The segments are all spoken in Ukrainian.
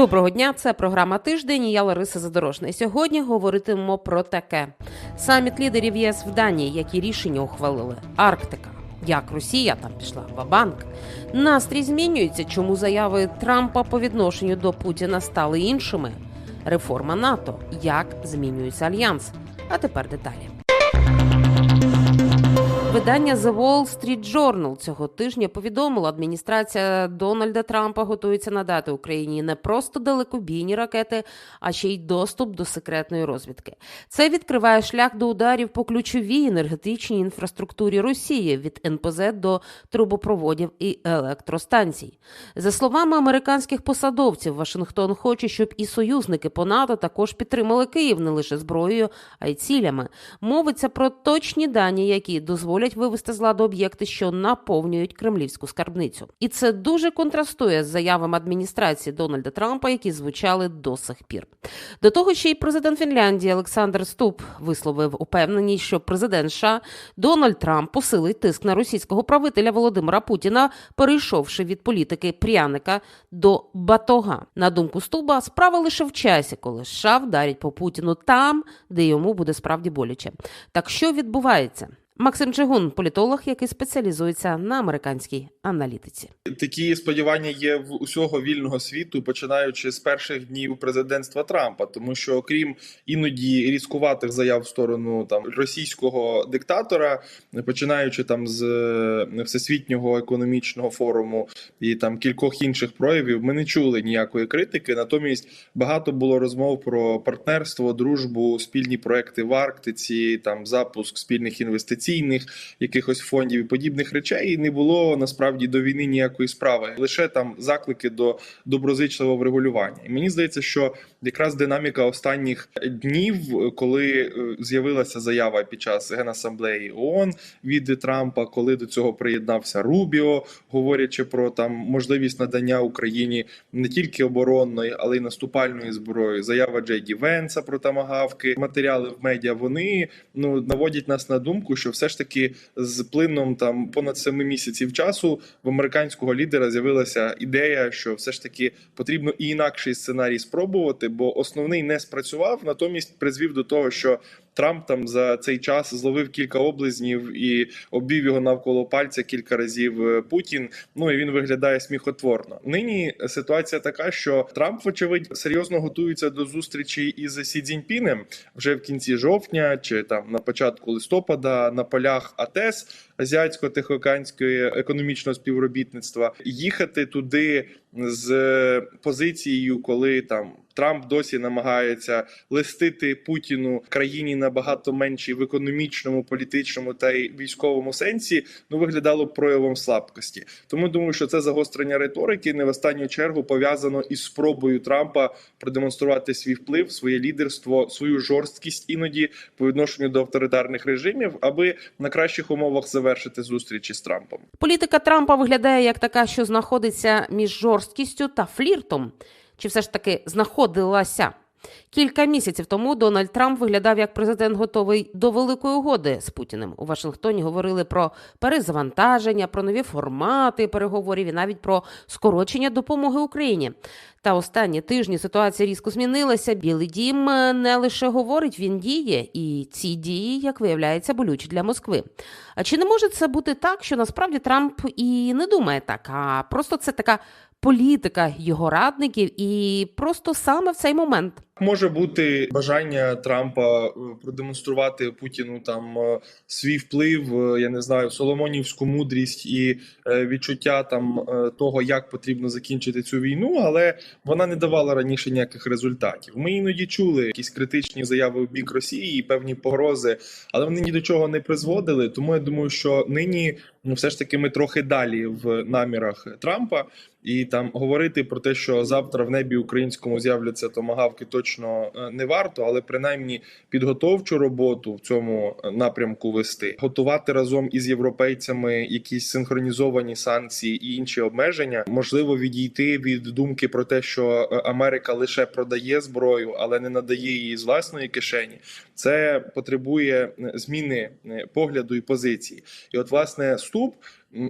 Доброго дня, це програма тиждень. і Я Лариса Задорожна. Сьогодні говоритимемо про таке: саміт лідерів ЄС в Данії, які рішення ухвалили. Арктика. Як Росія там пішла в банк настрій змінюється. Чому заяви Трампа по відношенню до Путіна стали іншими? Реформа НАТО. Як змінюється альянс? А тепер деталі. Видання The Wall Street Journal цього тижня повідомило, адміністрація Дональда Трампа готується надати Україні не просто далекобійні ракети, а ще й доступ до секретної розвідки. Це відкриває шлях до ударів по ключовій енергетичній інфраструктурі Росії від НПЗ до трубопроводів і електростанцій. За словами американських посадовців, Вашингтон хоче, щоб і союзники по НАТО також підтримали Київ не лише зброєю, а й цілями. Мовиться про точні дані, які дозволять вивести з ладу об'єкти, що наповнюють кремлівську скарбницю. І це дуже контрастує з заявами адміністрації Дональда Трампа, які звучали до сих пір. До того ще й президент Фінляндії Олександр Ступ висловив упевненість, що президент США Дональд Трамп посилить тиск на російського правителя Володимира Путіна, перейшовши від політики пряника до батога. На думку Стуба, справа лише в часі, коли США вдарять по Путіну там, де йому буде справді боляче. Так що відбувається? Максим Чигун, політолог, який спеціалізується на американській аналітиці. Такі сподівання є в усього вільного світу, починаючи з перших днів президентства Трампа, тому що окрім іноді різкуватих заяв в сторону там російського диктатора, починаючи там з е, всесвітнього економічного форуму і там кількох інших проявів, ми не чули ніякої критики. Натомість багато було розмов про партнерство, дружбу, спільні проекти в Арктиці, там запуск спільних інвестиційних якихось фондів і подібних речей. І не було насправді до війни ніякої справи, лише там заклики до доброзичливого врегулювання. І мені здається, що якраз динаміка останніх днів, коли е, з'явилася заява під час генасамблеї ООН від Трампа, коли до цього приєднався Рубіо, говорячи про там можливість надання Україні не тільки оборонної, але й наступальної зброї. Заява Джейді Венса про тамагавки, матеріали в медіа. Вони ну наводять нас на думку, що все ж таки з плином там понад семи місяців часу в американського лідера з'явилася ідея, що все ж таки потрібно і інакший сценарій спробувати, бо основний не спрацював, натомість призвів до того, що Трамп там за цей час зловив кілька облизнів і обвів його навколо пальця кілька разів е, Путін. Ну і він виглядає сміхотворно. Нині ситуація така, що Трамп, вочевидь, серйозно готується до зустрічі із Сі Цзіньпінем вже в кінці жовтня чи там на початку листопада на полях АТЕС азіатсько-тихоокеанської економічного співробітництва. Їхати туди з позицією, коли там. Трамп досі намагається листити Путіну країні набагато меншій в економічному, політичному та й військовому сенсі. Ну виглядало проявом слабкості. Тому думаю, що це загострення риторики не в останню чергу пов'язано із спробою Трампа продемонструвати свій вплив, своє лідерство, свою жорсткість іноді по відношенню до авторитарних режимів, аби на кращих умовах завершити зустрічі з Трампом. Політика Трампа виглядає як така, що знаходиться між жорсткістю та фліртом. Чи все ж таки знаходилася? Кілька місяців тому Дональд Трамп виглядав як президент готовий до великої угоди з Путіним. У Вашингтоні говорили про перезавантаження, про нові формати переговорів і навіть про скорочення допомоги Україні. Та останні тижні ситуація різко змінилася. Білий дім не лише говорить, він діє, і ці дії, як виявляється, болючі для Москви. А чи не може це бути так, що насправді Трамп і не думає так, а просто це така політика його радників, і просто саме в цей момент. Може бути бажання Трампа е, продемонструвати Путіну там е, свій вплив, е, я не знаю, соломонівську мудрість і відчуття там того, як потрібно закінчити цю війну, але вона не давала раніше ніяких результатів. Ми іноді чули якісь критичні заяви в бік Росії і певні погрози, але вони ні до чого не призводили. Тому я думаю, що нині ну все ж таки ми трохи далі в намірах Трампа. І там говорити про те, що завтра в небі українському з'являться томагавки, точно е, не варто, але принаймні підготовчу роботу в цьому е, напрямку вести, готувати разом із європейцями якісь синхронізовані санкції і інші обмеження, можливо, відійти від думки про те, що е, Америка лише продає зброю, але не надає її з власної кишені. Це потребує зміни погляду і позиції. І, от, власне, ступ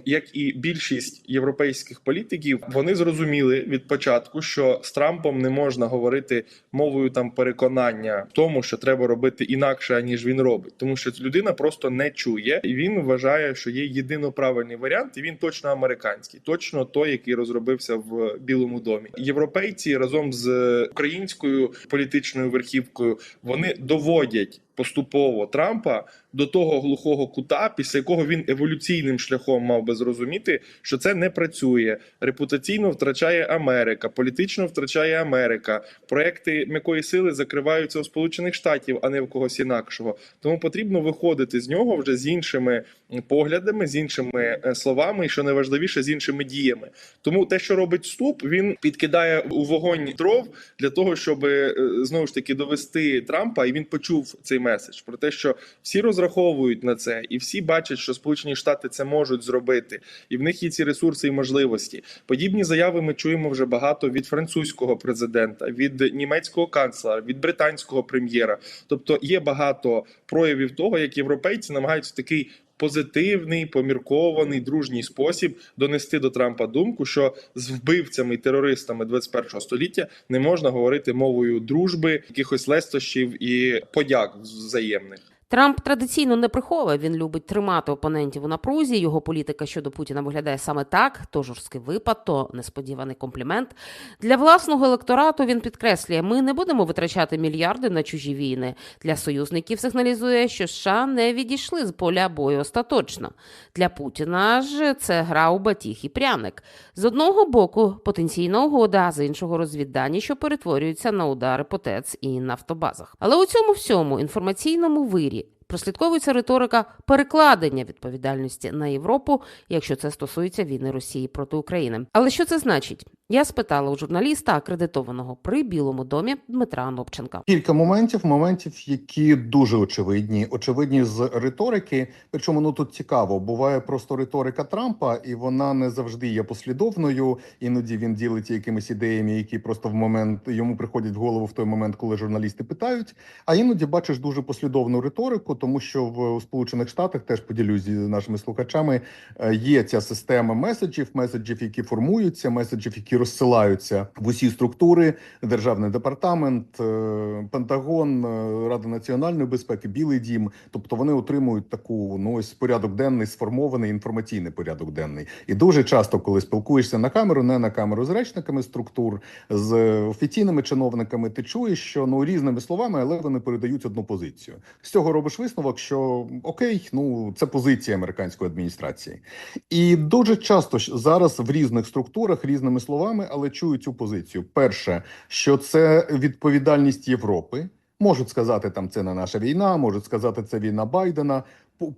як і більшість європейських політиків, вони зрозуміли від початку, що з Трампом не можна говорити мовою там переконання в тому, що треба робити інакше ніж він робить, тому що людина просто не чує, і він вважає, що є єдино правильний варіант, і він точно американський, точно той, який розробився в Білому домі. Європейці разом з українською політичною верхівкою вони доводять поступово Трампа до того глухого кута, після якого він еволюційним шляхом мав би зрозуміти, що це не працює. Репутаційно втрачає Америка, політично втрачає Америка. Проекти м'якої сили закриваються у Сполучених Штатів, а не в когось інакшого. Тому потрібно виходити з нього вже з іншими поглядами, з іншими е, словами, і що найважливіше з іншими діями. Тому те, що робить вступ, він підкидає у вогонь дров для того, щоб е, знову ж таки довести Трампа, і він почув цей меседж про те, що всі розраховують на це, і всі бачать, що Сполучені Штати це можуть зробити, і в них є ці ресурси і можливості. Подібні заяви ми чуємо вже багато від французького президента, від німецького канцлера, від британського прем'єра. Тобто є багато проявів того, як європейці намагаються такий. Позитивний, поміркований, дружній спосіб донести до Трампа думку, що з вбивцями і терористами 21-го століття не можна говорити мовою дружби, якихось лестощів і подяк взаємних. Трамп традиційно не приховує. Він любить тримати опонентів у напрузі. Його політика щодо Путіна виглядає саме так: то жорсткий випад, то несподіваний комплімент. Для власного електорату він підкреслює: ми не будемо витрачати мільярди на чужі війни. Для союзників сигналізує, що США не відійшли з поля бою остаточно. Для Путіна ж це гра у батіг і пряник. З одного боку потенційна угода, а з іншого розвіддані, що перетворюються на удари по ТЕЦ і нафтобазах. Але у цьому всьому інформаційному вирі прослідковується риторика перекладення відповідальності на Європу, якщо це стосується війни Росії проти України. Але що це значить? Я спитала у журналіста, акредитованого при Білому домі Дмитра Анопченка. Кілька моментів, моментів, які дуже очевидні, очевидні з риторики. Причому ну тут цікаво, буває просто риторика Трампа, і вона не завжди є послідовною. Іноді він ділиться якимись ідеями, які просто в момент йому приходять в голову в той момент, коли журналісти питають. А іноді бачиш дуже послідовну риторику, тому що в Сполучених Штатах теж поділюсь з нашими слухачами. е, Є ця система меседжів, меседжів, які формуються, меседжів, які розсилаються в усі структури, державний департамент, е, Пентагон, е, Рада національної безпеки, Білий Дім. Тобто вони отримують таку ну ось порядок денний, сформований інформаційний порядок денний. І дуже часто, коли спілкуєшся на камеру, не на камеру з речниками структур, з офіційними чиновниками, ти чуєш, що ну різними словами, але вони передають одну позицію. З цього робиш висновок, що окей, ну це позиція американської адміністрації. І дуже часто зараз в різних структурах різними словами, але чую цю позицію. Перше, що це відповідальність Європи. Можуть сказати, там це не наша війна, можуть сказати, це війна Байдена.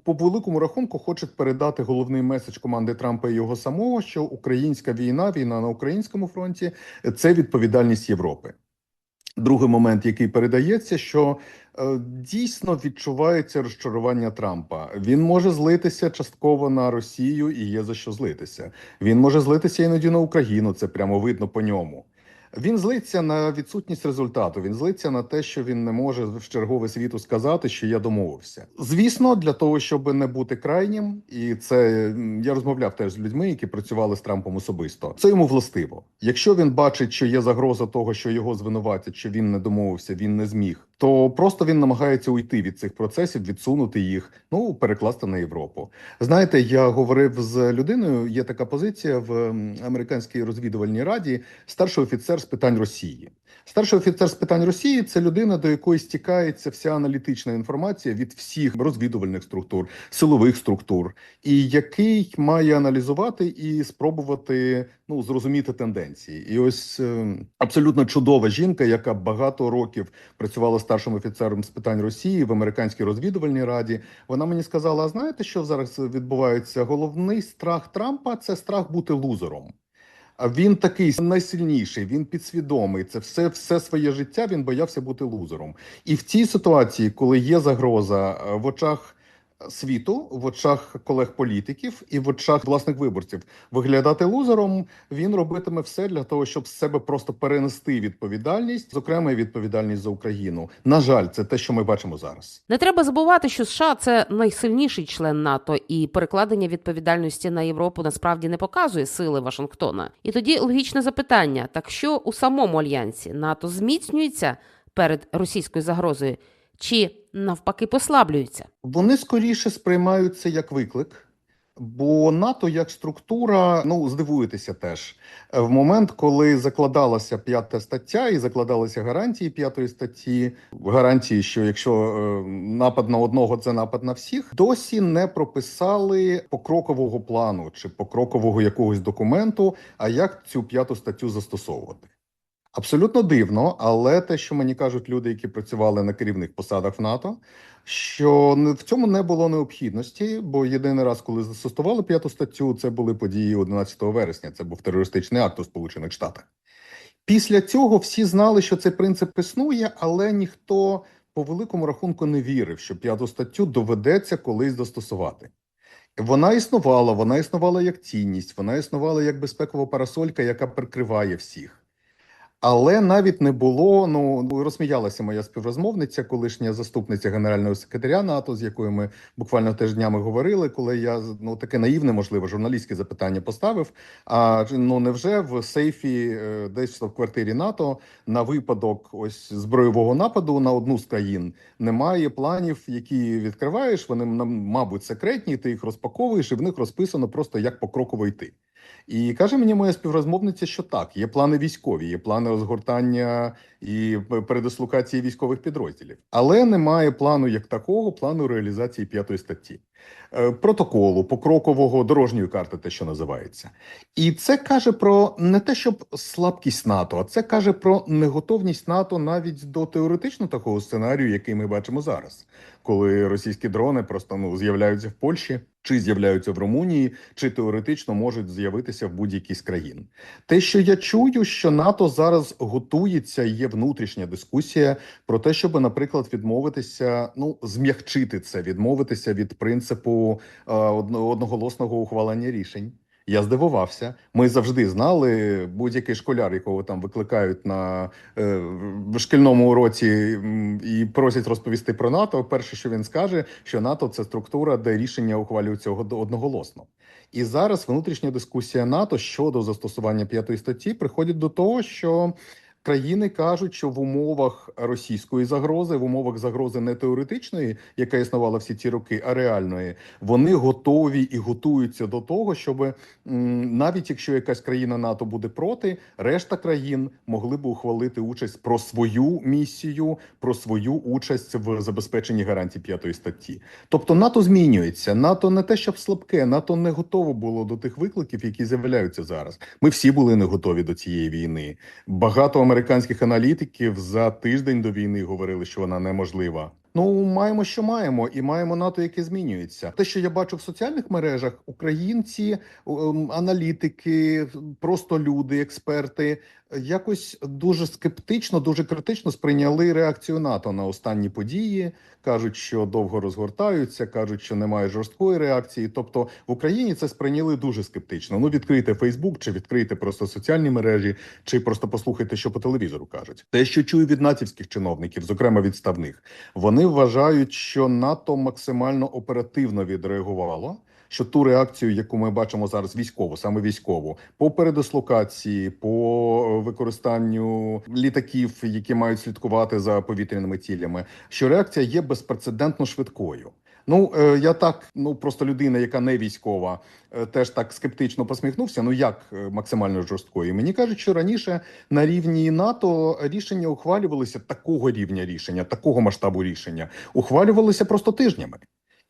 По великому рахунку хочуть передати головний меседж команди Трампа і його самого, що українська війна, війна на українському фронті це відповідальність Європи. Другий момент, який передається, що е, дійсно відчувається розчарування Трампа. Він може злитися частково на Росію і є за що злитися. Він може злитися іноді на Україну. Це прямо видно по ньому. Він злиться на відсутність результату. Він злиться на те, що він не може в чергове світу сказати, що я домовився. Звісно, для того, щоб не бути крайнім, і це я розмовляв теж з людьми, які працювали з Трампом особисто. Це йому властиво. Якщо він бачить, що є загроза того, що його звинуватять, що він не домовився, він не зміг, то просто він намагається уйти від цих процесів, відсунути їх, ну перекласти на Європу. Знаєте, я говорив з людиною. Є така позиція в американській розвідувальній раді, старший офіцер з питань Росії. Старший офіцер з питань Росії це людина, до якої стікається вся аналітична інформація від всіх розвідувальних структур, силових структур, і який має аналізувати і спробувати ну зрозуміти тенденції. І ось е, абсолютно чудова жінка, яка багато років працювала старшим офіцером з питань Росії в американській розвідувальній раді. Вона мені сказала: а знаєте, що зараз відбувається? Головний страх Трампа це страх бути лузером. Він такий найсильніший, він підсвідомий. Це все, все своє життя він боявся бути лузером. І в цій ситуації, коли є загроза е, в очах світу, в очах колег політиків і в очах власних виборців виглядати лузером. Він робитиме все для того, щоб з себе просто перенести відповідальність, зокрема і відповідальність за Україну. На жаль, це те, що ми бачимо зараз. Не треба забувати, що США це найсильніший член НАТО, і перекладення відповідальності на Європу насправді не показує сили Вашингтона. І тоді логічне запитання: так що у самому альянсі НАТО зміцнюється перед російською загрозою, чи навпаки послаблюється? Вони скоріше сприймаються як виклик. Бо НАТО як структура, ну здивуєтеся теж в момент, коли закладалася п'ята стаття і закладалися гарантії п'ятої статті, гарантії, що якщо е, напад на одного це напад на всіх, досі не прописали покрокового плану чи покрокового якогось документу. А як цю п'яту статтю застосовувати? Абсолютно дивно, але те, що мені кажуть люди, які працювали на керівних посадах в НАТО, що в цьому не було необхідності, бо єдиний раз, коли застосували п'яту статтю, це були події 11 вересня. Це був терористичний акт у Сполучених Штатах. Після цього всі знали, що цей принцип існує, але ніхто по великому рахунку не вірив, що п'яту статтю доведеться колись застосувати. Вона існувала, вона існувала як цінність, вона існувала як безпекова парасолька, яка прикриває всіх. Але навіть не було. Ну розсміялася моя співрозмовниця, колишня заступниця генерального секретаря НАТО, з якою ми буквально теж днями говорили, коли я ну таке наївне, можливо, журналістське запитання поставив. А ну невже в сейфі е, десь в квартирі НАТО на випадок ось збройового нападу на одну з країн немає планів, які відкриваєш? Вони мабуть секретні. Ти їх розпаковуєш, і в них розписано просто як покроково йти. І каже мені моя співрозмовниця, що так, є плани військові, є плани розгортання і передислокації військових підрозділів, але немає плану як такого, плану реалізації п'ятої статті. Е, Протоколу, покрокового дорожньої карти, те, що називається, і це каже про не те, щоб слабкість НАТО, а це каже про неготовність НАТО навіть до теоретично такого сценарію, який ми бачимо зараз, коли російські дрони просто ну з'являються в Польщі, чи з'являються в Румунії, чи теоретично можуть з'явитися в будь-якій з країн. Те, що я чую, що НАТО зараз готується, є внутрішня дискусія про те, щоб, наприклад, відмовитися, ну зм'якчити це, відмовитися від принципу е, одноголосного ухвалення рішень. Я здивувався. Ми завжди знали, будь-який школяр, якого там викликають на е, в шкільному уроці і просять розповісти про НАТО. Перше, що він скаже, що НАТО це структура, де рішення ухвалюються ого- одноголосно. І зараз внутрішня дискусія НАТО щодо застосування п'ятої статті приходить до того, що країни кажуть, що в умовах російської загрози, в умовах загрози не теоретичної, яка існувала всі ці роки, а реальної, вони готові і готуються до того, щоб навіть якщо якась країна НАТО буде проти, решта країн могли б ухвалити участь про свою місію, про свою участь в забезпеченні гарантій п'ятої статті. Тобто НАТО змінюється. НАТО не те, щоб слабке, НАТО не готово було до тих викликів, які з'являються зараз. Ми всі були не готові до цієї війни. Багато американських аналітиків за тиждень до війни говорили, що вона неможлива. Ну, маємо, що маємо, і маємо НАТО, яке змінюється. Те, що я бачу в соціальних мережах, українці, ем, аналітики, просто люди, експерти, якось дуже скептично, дуже критично сприйняли реакцію НАТО на останні події. кажуть, що довго розгортаються, кажуть, що немає жорсткої реакції. Тобто в Україні це сприйняли дуже скептично. Ну, відкрийте Фейсбук, чи відкрийте просто соціальні мережі, чи просто послухайте, що по телевізору кажуть. Те, що чую від натівських чиновників, зокрема відставних, вони вважають, що НАТО максимально оперативно відреагувало. Що ту реакцію, яку ми бачимо зараз, військову, саме військову, по передислокації, по використанню літаків, які мають слідкувати за повітряними цілями, що реакція є безпрецедентно швидкою. Ну е, я так, ну просто людина, яка не військова, е, теж так скептично посміхнувся. Ну як е, максимально жорсткою? Мені кажуть, що раніше на рівні НАТО рішення ухвалювалися такого рівня рішення, такого масштабу рішення, ухвалювалися просто тижнями.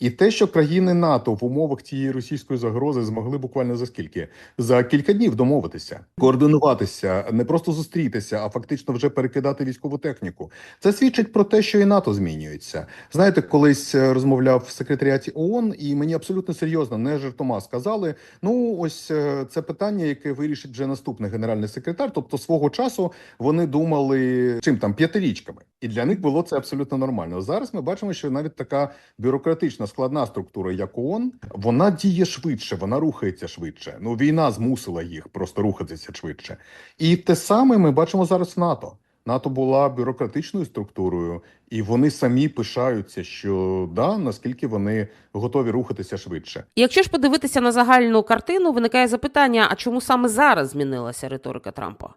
І те, що країни НАТО в умовах цієї російської загрози змогли буквально за скільки за кілька днів домовитися, координуватися, не просто зустрітися, а фактично вже перекидати військову техніку. Це свідчить про те, що і НАТО змінюється. Знаєте, колись е, розмовляв в секретаріаті ООН, і мені абсолютно серйозно, не жартома сказали: ну ось е, це питання, яке вирішить вже наступний генеральний секретар. Тобто, свого часу вони думали чим там п'ятирічками, і для них було це абсолютно нормально. Зараз ми бачимо, що навіть така бюрократична складна структура, як ООН, вона діє швидше, вона рухається швидше. Ну війна змусила їх просто рухатися швидше. І те саме ми бачимо зараз НАТО. НАТО була бюрократичною структурою, і вони самі пишаються, що да, наскільки вони готові рухатися швидше. Якщо ж подивитися на загальну картину, виникає запитання: а чому саме зараз змінилася риторика Трампа?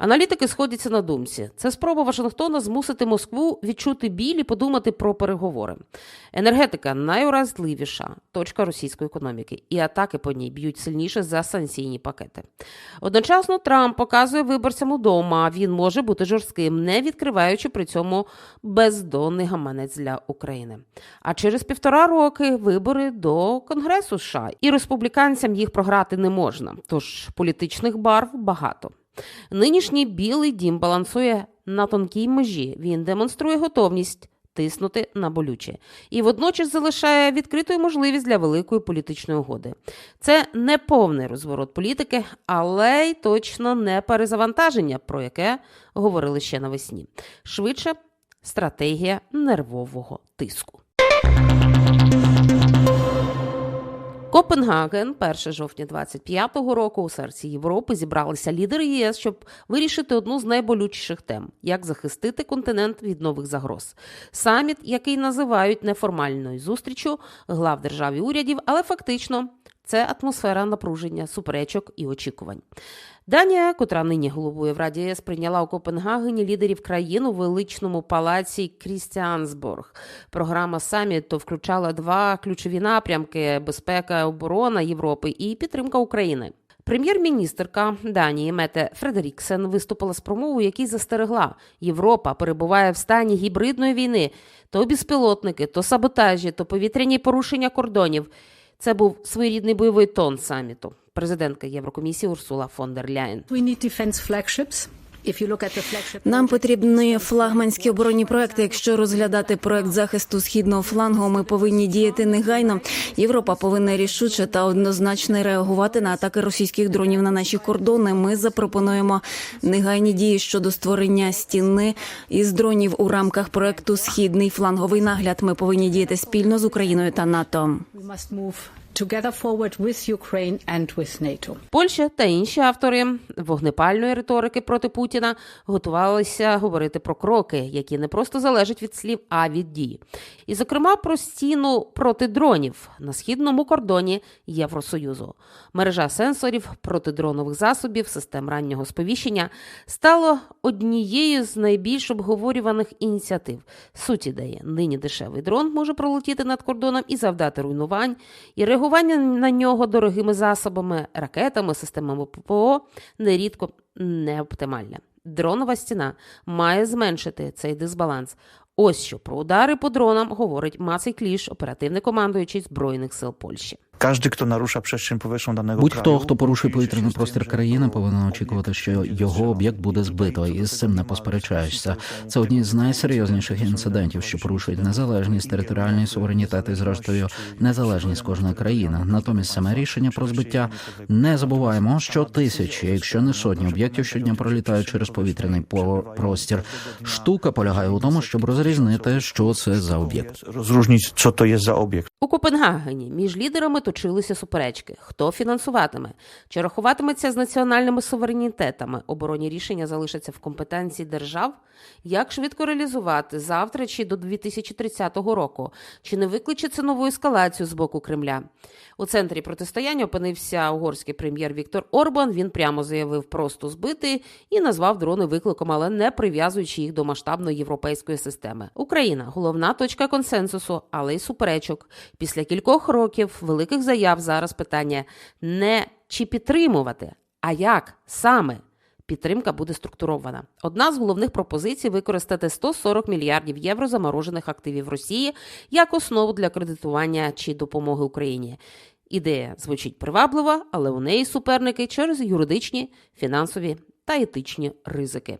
Аналітики сходяться на думці. Це спроба Вашингтона змусити Москву відчути біль і подумати про переговори. Енергетика найуразливіша точка російської економіки, і атаки по ній б'ють сильніше за санкційні пакети. Одночасно Трамп показує виборцям удома, він може бути жорстким, не відкриваючи при цьому бездонний гаманець для України. А через півтора роки вибори до Конгресу США, і республіканцям їх програти не можна. Тож політичних барв багато. Нинішній білий дім балансує на тонкій межі. Він демонструє готовність тиснути на болюче і водночас залишає відкритою можливість для великої політичної угоди. Це не повний розворот політики, але й точно не перезавантаження, про яке говорили ще навесні. Швидше стратегія нервового тиску. Копенгаген, 1 жовтня 25-го року, у серці Європи зібралися лідери ЄС, щоб вирішити одну з найболючіших тем: як захистити континент від нових загроз. Саміт, який називають неформальною зустрічю глав держав і урядів, але фактично це атмосфера напруження, суперечок і очікувань. Данія, котра нині головує в Раді ЄС, прийняла у Копенгагені лідерів країн у величному палаці Крістіансборг. Програма саміту включала два ключові напрямки: безпека, оборона Європи і підтримка України. Прем'єр-міністерка Данії Мете Фредеріксен виступила з промовою, якій застерегла Європа перебуває в стані гібридної війни: то безпілотники, то саботажі, то повітряні порушення кордонів. Це був своєрідний бойовий тон саміту. Президентка Єврокомісії Урсула фон дер Ляєн. Нам потрібні флагманські оборонні проекти. Якщо розглядати проект захисту східного флангу, ми повинні діяти негайно. Європа повинна рішуче та однозначно реагувати на атаки російських дронів на наші кордони. Ми запропонуємо негайні дії щодо створення стіни із дронів у рамках проекту Східний фланговий нагляд. Ми повинні діяти спільно з Україною та НАТО. Together forward with Ukraine and with NATO. Польща та інші автори вогнепальної риторики проти Путіна готувалися говорити про кроки, які не просто залежать від слів, а від дій. І, зокрема, про стіну проти дронів на східному кордоні Євросоюзу. Мережа сенсорів протидронових засобів, систем раннього сповіщення стало однією з найбільш обговорюваних ініціатив. Суть ідеї нині дешевий дрон може пролетіти над кордоном і завдати руйнувань, і реагування на нього дорогими засобами, ракетами, системами ППО нерідко не оптимальне. Дронова стіна має зменшити цей дисбаланс. Ось що про удари по дронам говорить Мацей Кліш, оперативний командуючий Збройних сил Польщі. Każdy, kto narusza przestrzeń powietrzną danego Будь-хто, хто порушує повітряний простір країни, повинен очікувати, що його об'єкт буде збито, і з цим не посперечаєшся. Це одні з найсерйозніших інцидентів, що порушують незалежність, територіальний суверенітет і, зрештою, незалежність кожної країни. Натомість саме рішення про збиття не забуваємо, що тисячі, якщо не сотні об'єктів щодня пролітають через повітряний по- простір. Штука полягає у тому, щоб розрізнити, що це за об'єкт. Rozróżnić, co to jest za obiekt. У Копенгагені між лідерами точилися суперечки: хто фінансуватиме, чи рахуватиметься з національними суверенітетами. Оборонні рішення залишаться в компетенції держав. Як швидко реалізувати завтра чи до 2030 року? Чи не викличе це нову ескалацію з боку Кремля? У центрі протистояння опинився угорський прем'єр Віктор Орбан. Він прямо заявив просто збити і назвав дрони викликом, але не прив'язуючи їх до масштабної європейської системи. Україна головна точка консенсусу, але й суперечок. Після кількох років великих заяв зараз питання не чи підтримувати, а як саме. Підтримка буде структурована. Одна з головних пропозицій використати 140 мільярдів євро заморожених активів Росії як основу для кредитування чи допомоги Україні. Ідея звучить привабливо, але у неї суперники через юридичні, фінансові та етичні ризики.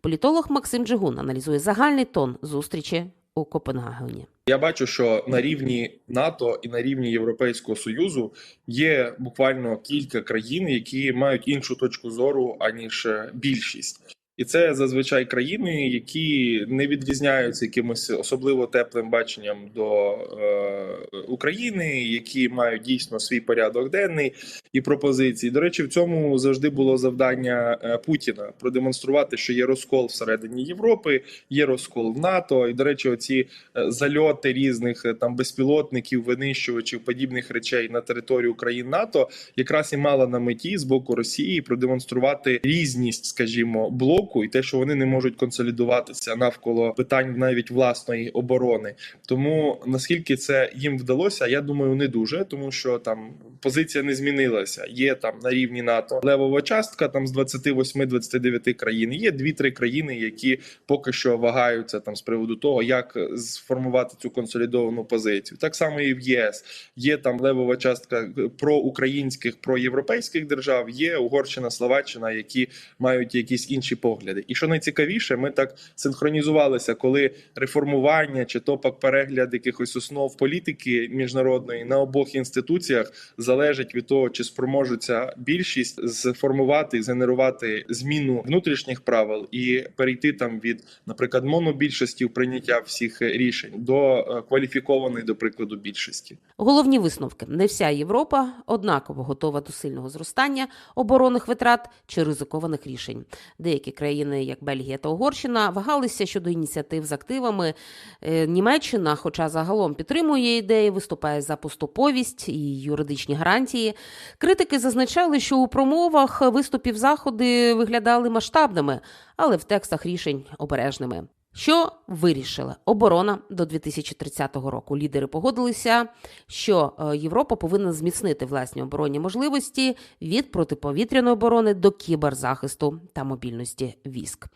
Політолог Максим Джигун аналізує загальний тон зустрічі у Копенгагені. Я бачу, що на рівні НАТО і на рівні Європейського союзу є буквально кілька країн, які мають іншу точку зору аніж е, більшість. І це зазвичай країни, які не відрізняються якимось особливо теплим баченням до е, України, які мають дійсно свій порядок денний і пропозиції. До речі, в цьому завжди було завдання е, Путіна продемонструвати, що є розкол всередині Європи, є розкол в НАТО. І до речі, оці е, зальоти різних е, там безпілотників, винищувачів, подібних речей на територію країн НАТО якраз і мала на меті з боку Росії продемонструвати різність, скажімо, блоку і те, що вони не можуть консолідуватися навколо питань навіть власної оборони. Тому наскільки це їм вдалося, я думаю, не дуже, тому що там позиція не змінилася. Є там на рівні НАТО левова частка там з 28-29 країн. Є 2-3 країни, які поки що вагаються там з приводу того, як сформувати цю консолідовану позицію. Так само і в ЄС є там левова частка проукраїнських, проєвропейських держав. Є Угорщина, Словаччина, які мають якісь інші погляди. І що найцікавіше, ми так синхронізувалися, коли реформування чи то пак перегляд якихось основ політики міжнародної на обох інституціях залежить від того, чи спроможеться більшість зформувати і згенерувати зміну внутрішніх правил і перейти там від, наприклад, монобільшості в прийняття всіх рішень до е, кваліфікованої, до прикладу, більшості. Головні висновки: не вся Європа однаково готова до сильного зростання оборонних витрат чи ризикованих рішень. Деякі країни, як Бельгія та Угорщина, вагалися щодо ініціатив з активами. Е, Німеччина, хоча загалом підтримує ідеї, виступає за поступовість і юридичні гарантії. Критики зазначали, що у промовах виступів заходи виглядали масштабними, але в текстах рішень обережними. Що вирішили? Оборона до 2030 року. Лідери погодилися, що е, Європа повинна зміцнити власні оборонні можливості від протиповітряної оборони до кіберзахисту та мобільності військ.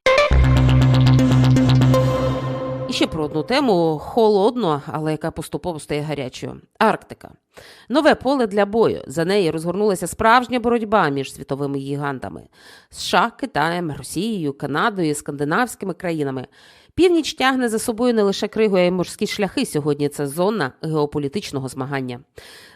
І ще про одну тему холодно, але яка поступово стає гарячою. Арктика. Нове поле для бою. За неї розгорнулася справжня боротьба між світовими гігантами США, Китаєм, Росією, Канадою, скандинавськими країнами. Північ тягне за собою не лише кригу, а й морські шляхи. Сьогодні це зона геополітичного змагання.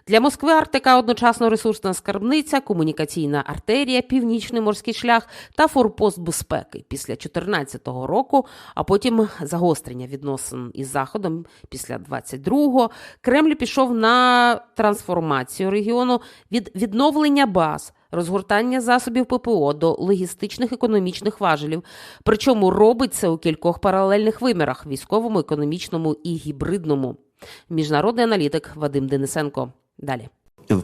Для Москви Арктика одночасно ресурсна скарбниця, комунікаційна артерія, північний морський шлях та форпост безпеки після 2014 року, а потім загострення відносин із Заходом після 22-го. Кремль пішов на трансформацію регіону від відновлення баз. Розгортання засобів ППО до логістичних економічних важелів, причому робить це у кількох паралельних вимірах військовому, економічному і гібридному. Міжнародний аналітик Вадим Денисенко. Далі.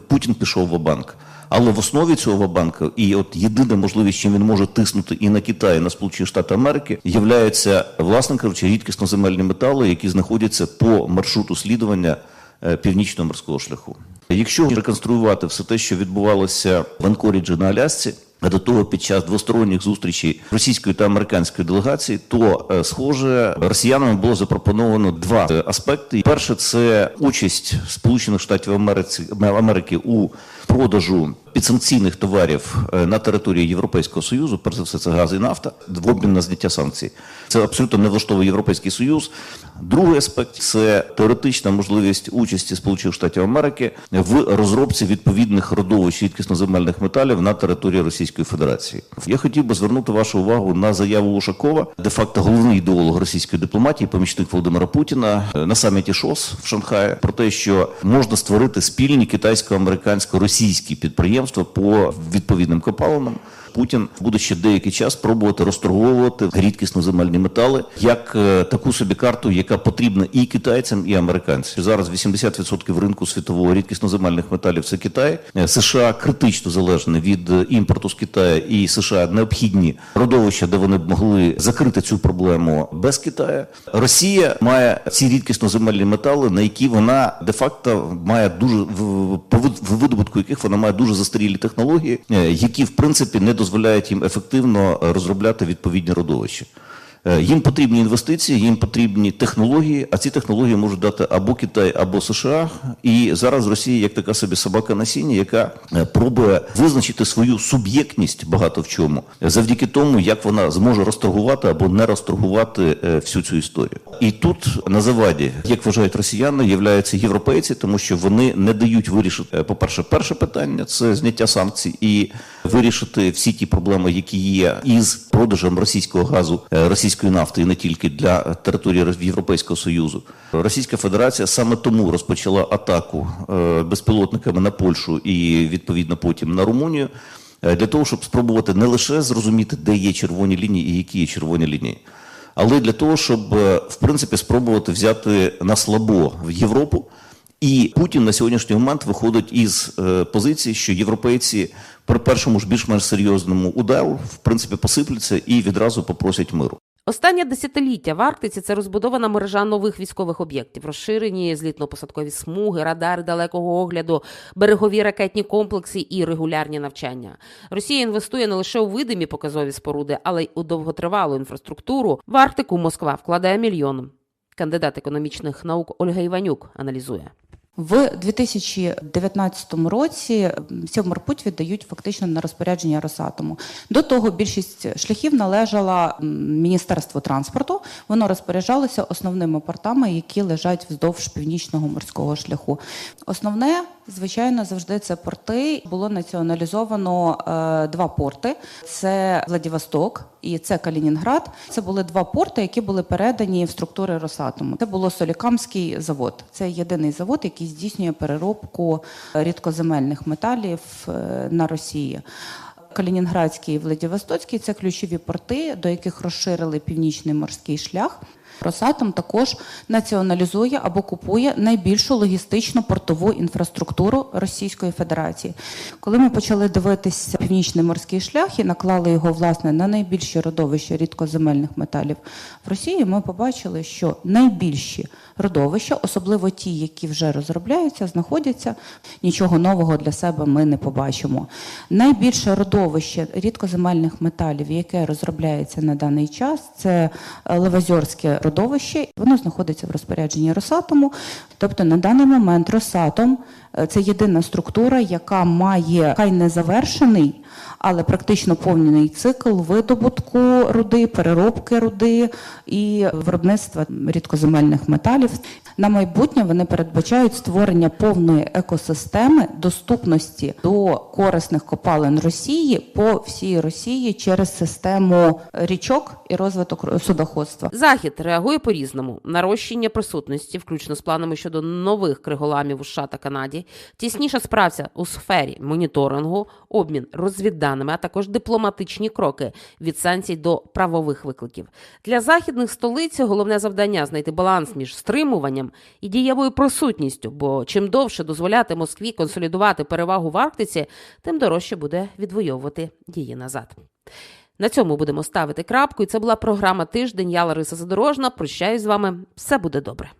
Путін пішов в банк, але в основі цього банку, і от єдина можливість, чим він може тиснути і на Китай, і на Сполучені Штати Америки, являються, власне кажучи, рідкісноземельні метали, які знаходяться по маршруту слідування е, північного морського шляху. Якщо реконструювати все те, що відбувалося в Анкоріджі на Алясці, а до того під час двосторонніх зустрічей російської та американської делегації, то е, схоже росіянами було запропоновано два е, аспекти. Перше це участь Сполучених Штатів Америці Америки у продажу підсанкційних товарів е, на території Європейського союзу. Перш за все, це газ і нафта в обмін на зняття санкцій. Це абсолютно не влаштовує європейський союз. Другий аспект це теоретична можливість участі Сполучених Штатів Америки в розробці відповідних родовищ рідкісноземельних металів на території Російської Федерації. Я хотів би звернути вашу увагу на заяву Ушакова, де факто головний ідеолог російської дипломатії, помічник Володимира Путіна е, на саміті ШОС в Шанхаї, про те, що можна створити спільні китайсько-американсько-російські підприємства по відповідним копалинам. Путін буде ще деякий час пробувати розторговувати рідкісно земельні метали як е, таку собі карту, яка потрібна і китайцям, і американцям. Зараз 80% ринку світового рідкісноземельних металів це Китай. Е, США критично залежні від е, імпорту з Китаю, і США необхідні родовища, де вони б могли закрити цю проблему без Китаю. Росія має ці рідкісноземельні метали, на які вона де-факто має дуже в видобутку яких вона має дуже застарілі технології, які в принципі не дозволяють їм ефективно розробляти відповідні родовища. Е, Їм потрібні інвестиції, їм потрібні технології, а ці технології можуть дати або Китай, або США. І зараз Росія як така собі собака на сіні, яка е, пробує визначити свою суб'єктність багато в чому завдяки тому, як вона зможе розторгувати або не розторгувати е, всю цю історію. І тут на заваді, як вважають росіяни, являються європейці, тому що вони не дають вирішити, е, по-перше, перше питання це зняття санкцій і вирішити всі ті проблеми, які є із продажем російського газу, е, російської нафти і не тільки для території Європейського союзу. Російська Федерація саме тому розпочала атаку е, безпілотниками на Польщу і відповідно потім на Румунію. е, Для того щоб спробувати не лише зрозуміти, де є червоні лінії і які є червоні лінії, але для того, щоб е, в принципі спробувати взяти на слабо в Європу. І Путін на сьогоднішній момент виходить із позиції, що європейці при першому ж більш-менш серйозному удару в принципі посипляться і відразу попросять миру. Останнє десятиліття в Арктиці це розбудована мережа нових військових об'єктів, розширені злітно-посадкові смуги, радари далекого огляду, берегові ракетні комплекси і регулярні навчання. Росія інвестує не лише у видимі показові споруди, але й у довготривалу інфраструктуру. В Арктику Москва вкладає мільйон. Кандидат економічних наук Ольга Іванюк аналізує. В 2019 році Сєвморпуть віддають фактично на розпорядження Росатому. До того більшість шляхів належала Міністерству транспорту. Воно розпоряджалося основними портами, які лежать вздовж північного морського шляху. Основне, звичайно, завжди це порти. Було націоналізовано е, два порти: це Владивосток і це Калінінград. Це були два порти, які були передані в структури Росатому. Це було Солікамський завод. Це єдиний завод, який здійснює переробку рідкоземельних металів е, на Росії. Калінінградський і Владивостocький – це ключові порти, до яких розширили північний морський шлях. Росатом також націоналізує або купує найбільшу логістично портову інфраструктуру Російської Федерації. Коли ми почали дивитися північний морський шлях і наклали його власне на найбільші родовища рідкоземельних металів в Росії, ми побачили, що найбільші родовища, особливо ті, які вже розробляються, знаходяться. Нічого нового для себе ми не побачимо. Найбільше родовище рідкоземельних металів, яке розробляється на даний час, це е, Левозерське родовище. Воно знаходиться в розпорядженні Росатому. Тобто на даний момент Росатом е, це єдина структура, яка має хай не завершений, але практично повний цикл видобутку руди, переробки руди і виробництва рідкоземельних металів. На майбутнє вони передбачають створення повної екосистеми доступності до корисних копалин Росії по всій Росії через систему річок і розвиток судоходства. Захід реагує по-різному. Нарощення присутності, включно з планами щодо нових криголамів у США та Канаді, тісніша спраця у сфері моніторингу, обмін розвідданими, а також дипломатичні кроки від санкцій до правових викликів. Для західних столиць головне завдання знайти баланс між стримуванням і дієвою присутністю. Бо чим довше дозволяти Москві консолідувати перевагу в Арктиці, тим дорожче буде відвоювати її назад. На цьому будемо ставити крапку. І це була програма Тиждень. Я Лариса Задорожна. Прощаюсь з вами. Все буде добре.